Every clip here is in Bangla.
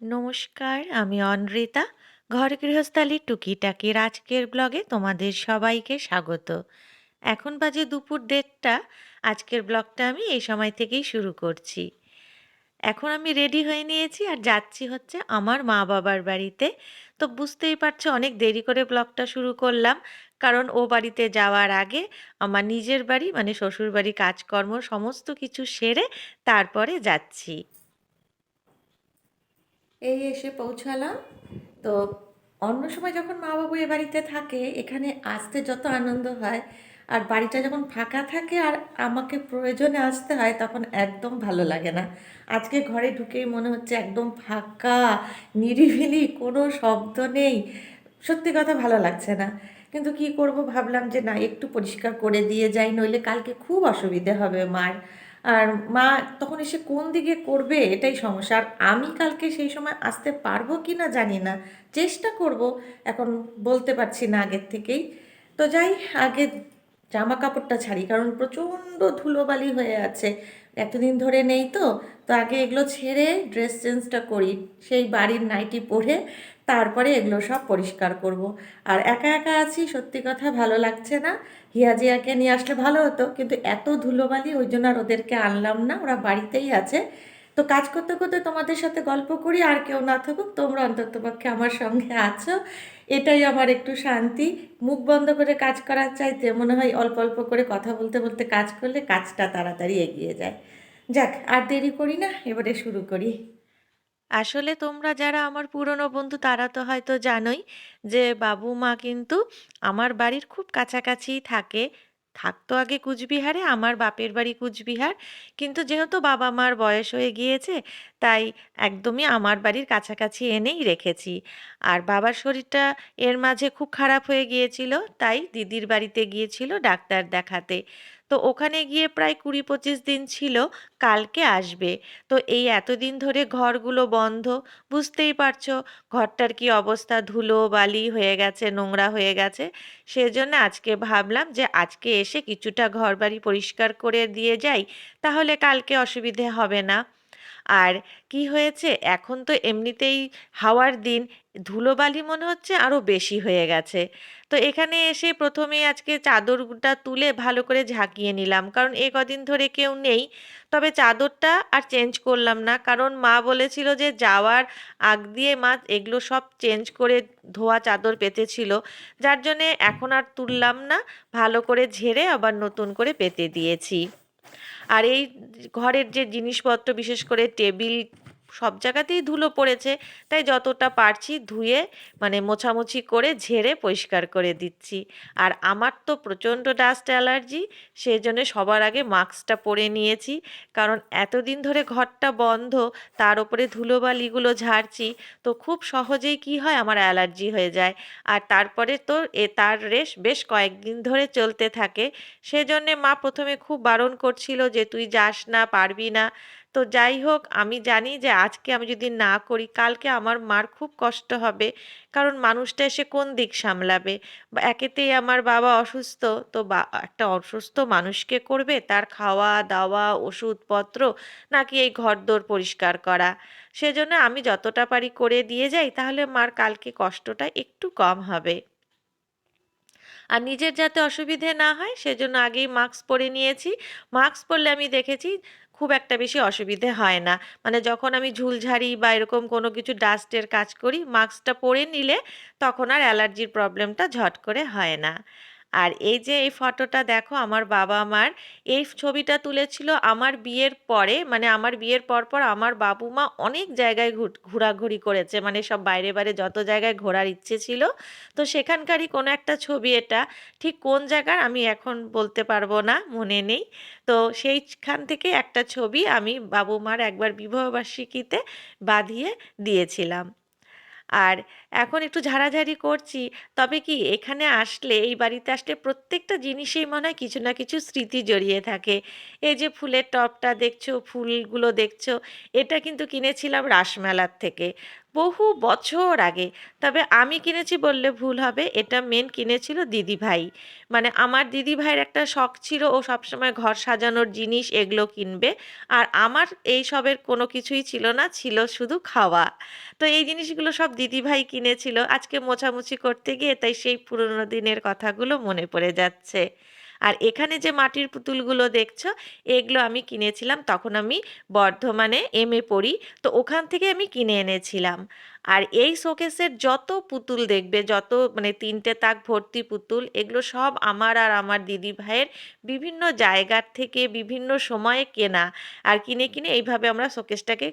নমস্কার, আমি অনৃতা। ঘর গৃহস্থালির টুকিটাকির আজকের ব্লগে তোমাদের সবাইকে স্বাগত। এখন বাজে দুপুর দেড়টা, আজকের ব্লগটা আমি এই সময় থেকেই শুরু করছি। এখন আমি রেডি হয়ে নিয়েছি আর যাচ্ছি হচ্ছে আমার মা বাবার বাড়িতে। তো বুঝতেই পারছ অনেক দেরি করে ব্লগটা শুরু করলাম, কারণ ও বাড়িতে যাওয়ার আগে আমার নিজের বাড়ি মানে শ্বশুর বাড়ি কাজকর্ম সমস্ত কিছু সেরে তারপরে যাচ্ছি। এই এসে পৌঁছালাম। তো অন্য সময় যখন মা বাবু এ বাড়িতে থাকে, এখানে আসতে যত আনন্দ হয়, আর বাড়িটা যখন ফাঁকা থাকে আর আমাকে প্রয়োজনে আসতে হয়, তখন একদম ভালো লাগে না। আজকে ঘরে ঢুকেই মনে হচ্ছে একদম ফাঁকা, নিরিবিলি, কোনো শব্দ নেই। সত্যি কথা ভালো লাগছে না। কিন্তু কি করব ভাবলাম যে, না, একটু পরিষ্কার করে দিয়ে যাই, নইলে কালকে খুব অসুবিধে হবে মার। আর মা তখন এসে কোন দিকে করবে এটাই সমস্যা। আর আমি কালকে সেই সময় আসতে পারব কি না জানি না। চেষ্টা করব, এখন বলতে পারছি না আগের থেকেই। তো যাই, আগে জামা কাপড়টা ছাড়ি, কারণ প্রচণ্ড ধুলোবালি হয়ে আছে। এতদিন ধরে নেই তো তো আগে এগুলো ছেড়ে ড্রেস চেঞ্জটা করি, সেই বাড়ির নাইটি পরে তারপরে এগুলো সব পরিষ্কার করব। আর একা একা আছি, সত্যি কথা ভালো লাগছে না হিয়াজিয়াকে নিয়ে আসলে ভালো হতো, কিন্তু এত ধুলোবালি, ওই জন্য আর ওদেরকে আনলাম না, ওরা বাড়িতেই আছে তো কাজ করতে করতে তোমাদের সাথে গল্প করি, আর কেউ না থাকুক, তোমরা অন্ততপক্ষে আমার সঙ্গে আছো। এটাই আমার একটু শান্তি। মুখ বন্ধ করে কাজ করার চাইতে মনে হয় অল্প অল্প করে কথা বলতে বলতে কাজ করলে কাজটা তাড়াতাড়ি এগিয়ে যায়। যাক, আর দেরি করি না, এবারে শুরু করি। আসলে তোমরা যারা আমার পুরনো বন্ধু, তারা তো হয়তো জানোই যে বাবু মা কিন্তু আমার বাড়ির খুব কাছাকাছি থাকে। থাকতো আগে কুচবিহারে, আমার বাপের বাড়ি কুচবিহার। কিন্তু যেহেতু বাবা মার বয়স হয়ে গিয়েছে, তাই একদমই আমার বাড়ির কাছাকাছি এনেই রেখেছি। আর বাবার শরীরটা এর মাঝে খুব খারাপ হয়ে গিয়েছিল, তাই দিদির বাড়িতে গিয়েছিল ডাক্তার দেখাতে। তো ওখানে গিয়ে প্রায় কুড়ি পঁচিশ দিন ছিল, কালকে আসবে। তো এই এতদিন ধরে ঘরগুলো বন্ধ, বুঝতেই পারছ ঘরটার কি অবস্থা, ধুলো, বালি হয়ে গেছে, নোংরা হয়ে গেছে। সেজন্য আজকে ভাবলাম যে আজকে এসে কিছুটা ঘরবাড়ি পরিষ্কার করে দিয়ে যাই, তাহলে কালকে অসুবিধে হবে না। আর কি হয়েছে, এখন তো এমনিতেই হাওয়ার দিন ধুলোবালি মনে হচ্ছে আরও বেশি হয়ে গেছে। তো এখানে এসে প্রথমে আজকে চাদরটা তুলে ভালো করে ঝাঁকিয়ে নিলাম। কারণ এ কদিন ধরে কেউ নেই। তবে চাদরটা আর চেঞ্জ করলাম না। কারণ মা বলেছিল যে যাওয়ার আগ দিয়ে মা এগুলো সব চেঞ্জ করে ধোয়া চাদর পেতেছিল। যার জন্যে এখন আর তুললাম না। ভালো করে ঝেড়ে আবার নতুন করে পেতে দিয়েছি। আর এই ঘরের যে জিনিসপত্র, বিশেষ করে টেবিল সব জায়গাতেই ধুলো পড়েছে, তাই যতটা পারছি ধুয়ে মানে মোছামুছি করে ঝেড়ে পরিষ্কার করে দিচ্ছি। আর আমার তো প্রচণ্ড ডাস্ট অ্যালার্জি, সেই জন্য সবার আগে মাস্কটা পরে নিয়েছি। কারণ এতদিন ধরে ঘরটা বন্ধ, তার উপরে ধুলোবালিগুলো ঝাড়ছি, তো খুব সহজেই কি হয় আমার অ্যালার্জি হয়ে যায়। আর তারপরে তো এ, তার রেশ বেশ কয়েকদিন ধরে চলতে থাকে। সেজন্যে মা প্রথমে খুব বারণ করছিল যে, তুই যাস না, পারবি না। তো যাই হোক, আমি জানি যে আজকে আমি যদি না করি, কালকে আমার মার খুব কষ্ট হবে। কারণ মানুষটা এসে কোন দিক সামলাবে? বা একেতেই আমার বাবা অসুস্থ, তো বা একটা অসুস্থ মানুষকে করবে তার খাওয়া, দাওয়া, ওষুধপত্র, নাকি এই ঘরদোর পরিষ্কার করা? সেজন্য আমি যতটা পারি করে দিয়ে যাই, তাহলে মার কালকে কষ্টটা একটু কম হবে। আর নিজের যাতে অসুবিধে না হয়, সেজন্য আগেই মাস্ক পরে নিয়েছি। মাস্ক পরলে আমি দেখেছি খুব একটা বেশি অসুবিধে হয় না। মানে যখন আমি ঝুলঝাড়ি বা এরকম কোনো কিছু ডাস্টের কাজ করি মাস্কটা পরে নিলে তখন আর অ্যালার্জির প্রবলেমটা ঝট করে হয় না। আর এই যে, এই ফটোটা দেখো, আমার বাবা মার। এই ছবিটা তুলেছিল আমার বিয়ের পরে মানে আমার বিয়ের পর পর আমার বাবু মা অনেক জায়গায় ঘোরাঘুরি করেছে। মানে সব বাইরে বাইরে যত জায়গায় ঘোরার ইচ্ছে ছিল। তো সেখানকারই কোনো একটা ছবি এটা। ঠিক কোন জায়গার আমি এখন বলতে পারব না, মনে নেই। তো সেইখান থেকে একটা ছবি আমি বাবু মার একবার বিবাহবার্ষিকীতে বাঁধিয়ে দিয়েছিলাম। আর এখন একটু ঝাড়াঝাড়ি করছি। তবে কি এখানে আসলে এই বাড়িতে আসলে প্রত্যেকটা জিনিসেই মনে হয় কিছু না কিছু স্মৃতি জড়িয়ে থাকে। এই যে ফুলের টবটা দেখছ, ফুলগুলো দেখছ, এটা কিন্তু কিনেছিলাম রাসমেলার থেকে। বহু বছর আগে। তবে আমি কিনেছি বললে ভুল হবে, এটা মেন কিনেছিল দিদিভাই মানে আমার দিদিভাইয়ের একটা শখ ছিল ও সবসময় ঘর সাজানোর জিনিস এগুলো কিনবে। আর আমার এই সবের কোনো কিছুই ছিল না, ছিল শুধু খাওয়া। তো এই জিনিসগুলো সব দিদিভাই কিনেছিল আজকে মোছামুছি করতে গিয়ে তাই সেই পুরোনো দিনের কথাগুলো মনে পড়ে যাচ্ছে। আর এখানে যে মাটির পুতুলগুলো দেখছ, এগুলো আমি কিনেছিলাম। তখন আমি বর্ধমানে এম এ পড়ি, তো ওখান থেকে আমি কিনে এনেছিলাম। আর এই শোকেসের যত পুতুল দেখবে, যত মানে তিনটে তাক ভর্তি পুতুল, এগুলো সব আমার আর আমার দিদি ভাইয়ের বিভিন্ন জায়গার থেকে বিভিন্ন সময়ে কেনা। আর কিনে কিনে এইভাবে আমরা শোকেসটাকে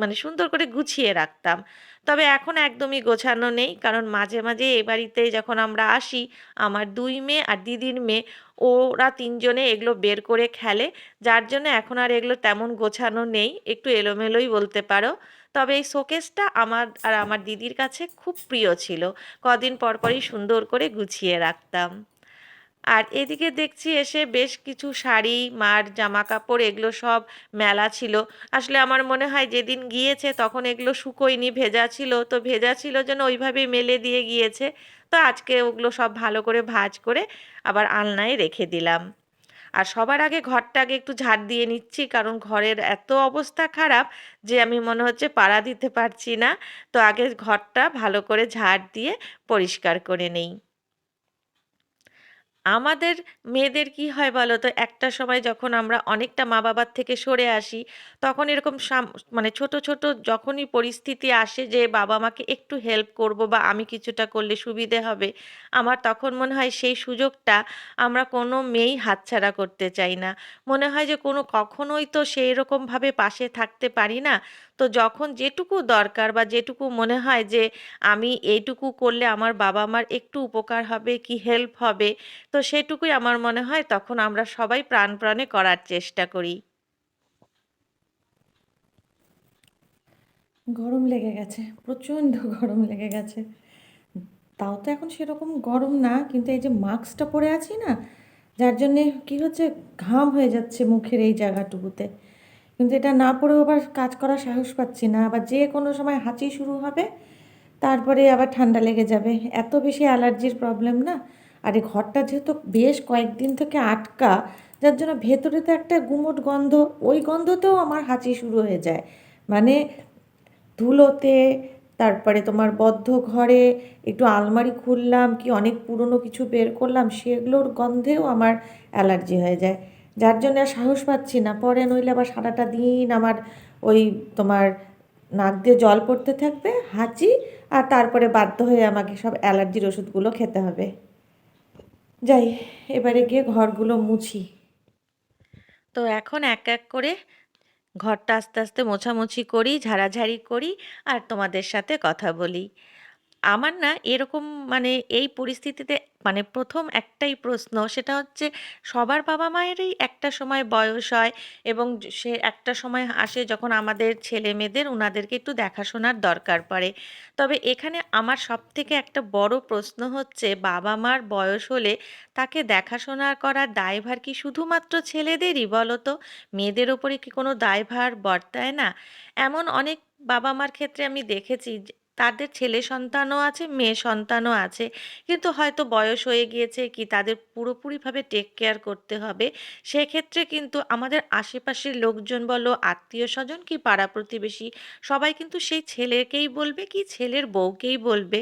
মানে সুন্দর করে গুছিয়ে রাখতাম। তবে এখন একদমই গোছানো নেই। কারণ মাঝে মাঝে এ বাড়িতে যখন আমরা আসি, আমার দুই মেয়ে আর দিদির মেয়ে, ওরা তিনজনে এগুলো বের করে খেলে। যার জন্য এখন আর এগুলো তেমন গোছানো নেই। একটু এলোমেলোই বলতে পারো। তবে এই শোকেসটা আমার আর আমার দিদির কাছে খুব প্রিয় ছিল। কদিন পর পরই সুন্দর করে গুছিয়ে রাখতাম। আর এদিকে দেখছি এসে বেশ কিছু শাড়ি, মার জামা কাপড় এগুলো সব মেলা ছিল। আসলে আমার মনে হয় যেদিন গিয়েছে তখন এগুলো শুকোয়নি, ভেজা ছিল। তো ভেজা ছিল যেন ওইভাবেই মেলে দিয়ে গিয়েছে। তো আজকে ওগুলো সব ভালো করে ভাঁজ করে আবার আলনায় রেখে দিলাম। আর সবার আগে ঘরটা আগে একটু ঝাড় দিয়ে নিচ্ছি কারণ ঘরের এত অবস্থা খারাপ যে আমি মনে হচ্ছে পাড়া দিতে পারছি না। তো আগে ঘরটা ভালো করে ঝাড় দিয়ে পরিষ্কার করে নেই। আমাদের মেয়েদের কি হয় বলো তো একটা সময় যখন আমরা অনেকটা মা বাবার থেকে সরে আসি, তখন এরকম মানে ছোট ছোট যখনই পরিস্থিতি আসে যে বাবা মাকে একটু হেল্প করব বা আমি কিছুটা করলে সুবিধে হবে, আমার তখন মনে হয় সেই সুযোগটা আমরা কোনো মেয়েই হাতছাড়া করতে চাই না। মনে হয় যে কোনো কখনোই তো সেই রকমভাবে পাশে থাকতে পারি না। তো যখন যেটুকু দরকার বা যেটুকু মনে হয় যে আমি এইটুকু করলে আমার বাবা মার একটু উপকার হবে, কি হেল্প হবে, তো সেটুকুই আমার মনে হয় তখন আমরা সবাই প্রাণপণে করার চেষ্টা করি। গরম লেগে গেছে, প্রচণ্ড গরম লেগে গেছে। তাও তো এখন সেরকম গরম না, কিন্তু এই যে মাস্কটা পরে আছি না, যার জন্যে কি হচ্ছে, ঘাম হয়ে যাচ্ছে মুখের এই জায়গাটুকুতে। কিন্তু এটা না পরেও আবার কাজ করার সাহস পাচ্ছি না, আবার যে কোনো সময় হাঁচি শুরু হবে, তারপরে আবার ঠান্ডা লেগে যাবে। এত বেশি অ্যালার্জির প্রবলেম না? আর এই ঘরটা যেহেতু বেশ কয়েকদিন থেকে আটকা, যার জন্য ভেতরে তো একটা গুমোট গন্ধ, ওই গন্ধতেও আমার হাঁচি শুরু হয়ে যায়। মানে ধুলোতে, তারপরে তোমার বদ্ধ ঘরে, একটু আলমারি খুললাম, কি অনেক পুরনো কিছু বের করলাম, সেগুলোর গন্ধেও আমার অ্যালার্জি হয়ে যায়। যার জন্য আর সাহস পাচ্ছি না। পরে নইলে আবার সারাটা দিন আমার ওই তোমার নাক দিয়ে জল পড়তে থাকবে, হাঁচি, আর তারপরে বাধ্য হয়ে আমাকে সব অ্যালার্জির ওষুধগুলো খেতে হবে। যাই, এবারে গিয়ে ঘরগুলো মুছি। তো এখন এক এক করে ঘরটা আস্তে আস্তে মোছামুছি করি, ঝাড়াঝাড়ি করি, আর তোমাদের সাথে কথা বলি। আমার না এরকম মানে এই পরিস্থিতিতে মানে প্রথম একটাই প্রশ্ন সেটা হচ্ছে সবার বাবা মায়েরই একটা সময় বয়স হয় এবং সে একটা সময় আসে যখন আমাদের ছেলে মেয়েদের ওনাদেরকে একটু দেখাশোনার দরকার পড়ে। তবে এখানে আমার সব থেকে একটা বড় প্রশ্ন হচ্ছে বাবা মার বয়স হলে তাকে দেখাশোনা করার দায়ভার কি শুধুমাত্র ছেলেদেরই বলো তো? মেয়েদের ওপরে কি কোনো দায়ভার বর্তায় না? এমন অনেক বাবা মার ক্ষেত্রে আমি দেখেছি তাদের ছেলে সন্তানও আছে, মেয়ে সন্তানও আছে। কিন্তু হয়তো বয়স হয়ে গিয়েছে কি তাদের পুরোপুরিভাবে টেক কেয়ার করতে হবে। সেক্ষেত্রে কিন্তু আমাদের আশেপাশের লোকজন বলো, আত্মীয় স্বজন কি পাড়া প্রতিবেশী, সবাই কিন্তু সেই ছেলেকেই বলবে কি ছেলের বউকেই বলবে।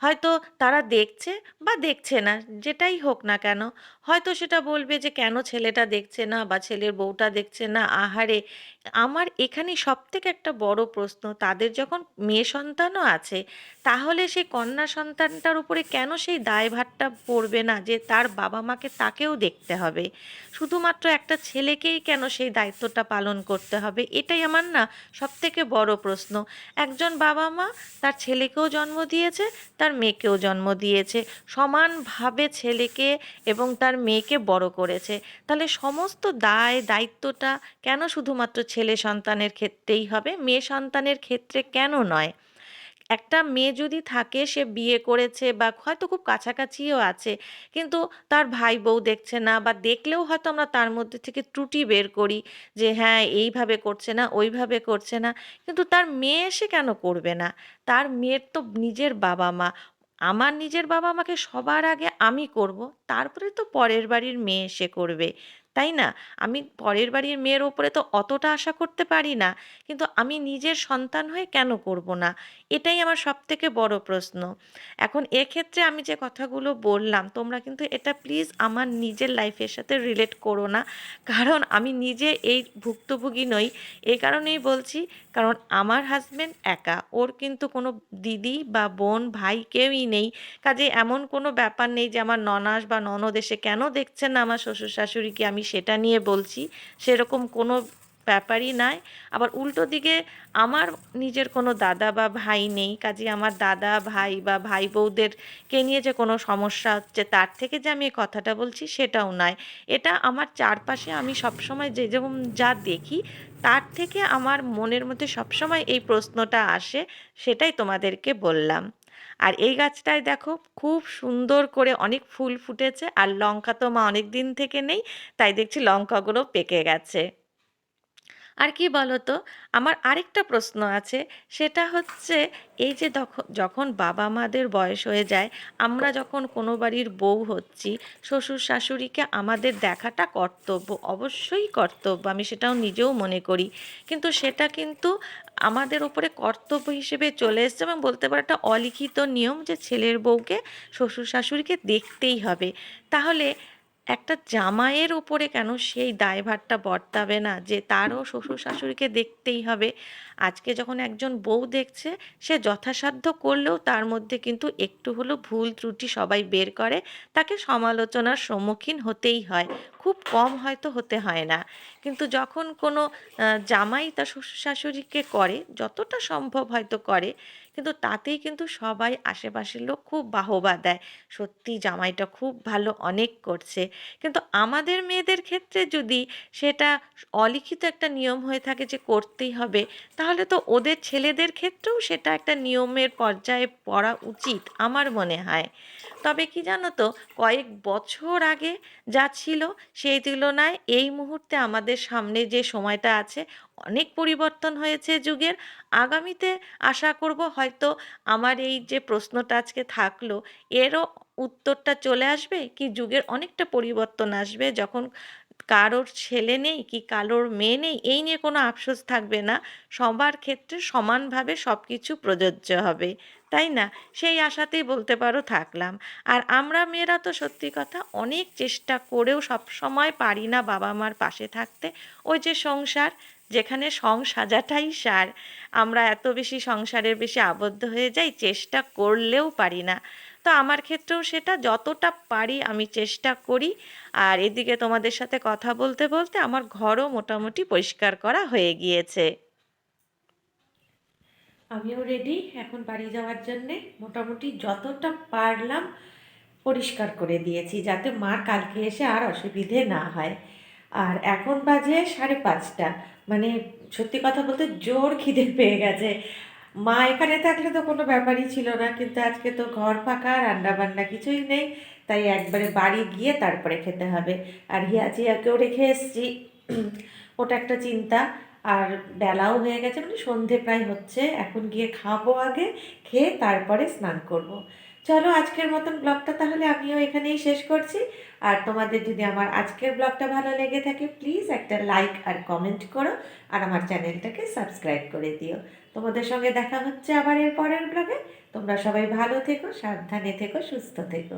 হয়তো তারা দেখছে বা দেখছে না, যেটাই হোক না কেন। হয়তো সেটা বলবে যে, কেন ছেলেটা দেখছে না বা ছেলের বউটা দেখছে না? আহারে, আমার এখানে সবথেকে একটা বড় প্রশ্ন, তাদের যখন মেয়ে সন্তানও আছে, তাহলে সেই কন্যা সন্তানটার উপরে কেন সেই দায়ভারটা পড়বে না যে, তার বাবা মাকে তাকেও দেখতে হবে? শুধুমাত্র একটা ছেলেকেই কেন সেই দায়িত্বটা পালন করতে হবে? এটাই আমার না সবথেকে বড় প্রশ্ন। একজন বাবা মা তার ছেলেকেও জন্ম দিয়েছে তার মেয়েকেও জন্ম দিয়েছে। সমানভাবে ছেলেকে এবং তার মেয়েকে বড় করেছে। তাহলে সমস্ত দায়, দায়িত্বটা কেন শুধুমাত্র ছেলে সন্তানের ক্ষেত্রেই হবে? মেয়ে সন্তানের ক্ষেত্রে কেন নয়? একটা মেয়ে যদি থাকে, সে বিয়ে করেছে বা হয়তো খুব কাছাকাছিও আছে, কিন্তু তার ভাই বউ দেখছে না বা দেখলেও হয়তো আমরা তার মধ্যে থেকে ত্রুটি বের করি যে হ্যাঁ এইভাবে করছে না, ওইভাবে করছে না। কিন্তু তার মেয়ে এসে কেন করবে না? তার মেয়ের তো নিজের বাবা মা আমার নিজের বাবা মাকে সবার আগে আমি করব, তারপরে তো পরের বাড়ির মেয়ে এসে করবে। তাই না? আমি পরের বাড়ির মেয়ের ওপরে তো অতটা আশা করতে পারি না। কিন্তু আমি নিজের সন্তান হয়ে কেন করব না? এটাই আমার সব থেকে বড় প্রশ্ন। এখন এক্ষেত্রে আমি যে কথাগুলো বললাম, তোমরা কিন্তু এটা প্লিজ আমার নিজের লাইফের সাথে রিলেট করো না। কারণ আমি নিজে এই ভুক্তভোগী নই। এই কারণেই বলছি, কারণ আমার হাজব্যান্ড একা। ওর কিন্তু কোনো দিদি বা বোন, ভাই কেউই নেই। কাজে এমন কোনো ব্যাপার নেই যে আমার ননাস বা ননদ এসে কেন দেখছেন না আমার শ্বশুর শাশুড়িকে আমি সেটা নিয়ে বলছি, সেরকম কোনো ব্যাপারই নাই। আবার উল্টো দিকে আমার নিজের কোনো দাদা বা ভাই নেই কাজে আমার দাদা, ভাই বা ভাই বউদেরকে নিয়ে যে কোনো সমস্যা হচ্ছে, তার থেকে যে আমি কথাটা বলছি সেটাও নয় এটা আমার চারপাশে আমি সবসময় যে যেরকম যা দেখি, তার থেকে আমার মনের মধ্যে সবসময় এই প্রশ্নটা আসে, সেটাই তোমাদেরকে বললাম। আর এই গাছটায় দেখো খুব সুন্দর করে অনেক ফুল ফুটেছে আর লঙ্কা তো মা অনেক দিন থেকে নেই, তাই দেখছি লঙ্কাগুলো পেকে গেছে। আর কি বলো তো আমার আরেকটা প্রশ্ন আছে, সেটা হচ্ছে এই যে যখন বাবা মাদের বয়স হয়ে যায়, আমরা যখন কোনো বাড়ির বউ হচ্ছি, শ্বশুর শাশুড়িকে আমাদের দেখাটা কর্তব্য, অবশ্যই কর্তব্য, আমি সেটাও নিজেও মনে করি। কিন্তু সেটা কিন্তু আমাদের ওপরে কর্তব্য হিসেবে চলে এসছে এবং বলতে পারো একটা অলিখিত নিয়ম যে ছেলের বউকে শ্বশুর শাশুড়িকে দেখতেই হবে। তাহলে একটা জামাইয়ের ওপরে কেন সেই দায়ভারটা বর্তাবে না? যে তারও শ্বশুর শাশুড়িকে দেখতেই হবে। আজকে যখন একজন বউ দেখছে, সে যথাসাধ্য করলেও তার মধ্যে কিন্তু একটু হলেও ভুল ত্রুটি সবাই বের করে। তাকে সমালোচনার সম্মুখীন হতেই হয়। খুব কম হয়তো হতে হয় না। কিন্তু যখন কোনো জামাই তার শ্বশুর শাশুড়িকে করে, যতটা সম্ভব হয়তো করে কিন্তু তাতেই কিন্তু সবাই আশেপাশের লোক খুব বাহবা দেয়। সত্যি জামাইটা খুব ভালো অনেক করছে। কিন্তু আমাদের মেয়েদের ক্ষেত্রে যদি সেটা অলিখিত একটা নিয়ম হয়ে থাকে যে করতেই হবে, তাহলে তো ওদের ছেলেদের ক্ষেত্রেও সেটা একটা নিয়মের পর্যায়ে পড়া উচিত আমার মনে হয়। তবে কি জানো তো, কয়েক বছর আগে যা ছিল সেই তুলনায় এই মুহূর্তে আমাদের সামনে যে সময়টা আছে অনেক পরিবর্তন হয়েছে যুগের। আগামীতে আশা করব হয়তো আমার এই যে প্রশ্নটা আজকে থাকল, এরও উত্তরটা চলে আসবে কি যুগের অনেকটা পরিবর্তন আসবে যখন কারোর ছেলে নেই কি কারোর মেয়ে নেই, এই নিয়ে কোনো আফসোস থাকবে না। সবার ক্ষেত্রে সমানভাবে সব কিছু প্রযোজ্য হবে, তাই না? সেই আশাতেই বলতে পারো থাকলাম। আর আমরা মেয়েরা তো সত্যি কথা অনেক চেষ্টা করেও সব সময় পারি না বাবা মার পাশে থাকতে। ওই যে সংসার যেখানে সংসাজাটাই সার। আমরা এত বেশি সংসারের বেশি আবদ্ধ হয়ে যাই, চেষ্টা করলেও পারি না। তো আমার ক্ষেত্রেও সেটা যতটা পারি আমি চেষ্টা করি। আর এদিকে তোমাদের সাথে কথা বলতে বলতে আমার ঘরও মোটামুটি পরিষ্কার করা হয়ে গিয়েছে। আমিও রেডি এখন বাড়ি যাওয়ার জন্যে মোটামুটি যতটা পারলাম পরিষ্কার করে দিয়েছি, যাতে মার কালকে এসে আর অসুবিধে না হয়। আর এখন বাজে সাড়ে পাঁচটা। মানে সত্যি কথা বলতে জোর খিদে পেয়ে গেছে। মা এখানে থাকলে তো কোনো ব্যাপারই ছিল না, কিন্তু আজকে তো ঘর ফাঁকা রান্না বান্না কিছুই নেই, তাই একবারে বাড়ি গিয়ে তারপরে খেতে হবে। আর হিয়াচিয়াকেও রেখে এসেছি। ওটা একটা চিন্তা। আর বেলাও হয়ে গেছে মানে সন্ধে প্রায় হচ্ছে। এখন গিয়ে খাব আগে, খেয়ে তারপরে স্নান করব। চলো আজকের মতন ব্লগটা তাহলে আমিও এখানেই শেষ করছি। আর তোমাদের যদি আমার আজকের ব্লগটা ভালো লেগে থাকে প্লিজ একটা লাইক আর কমেন্ট করো আর আমার চ্যানেলটাকে সাবস্ক্রাইব করে দিও। তোমাদের সঙ্গে দেখা হচ্ছে আবার এর পরের ব্লগে। তোমরা সবাই ভালো থেকো, সাবধানে থেকো, সুস্থ থেকো।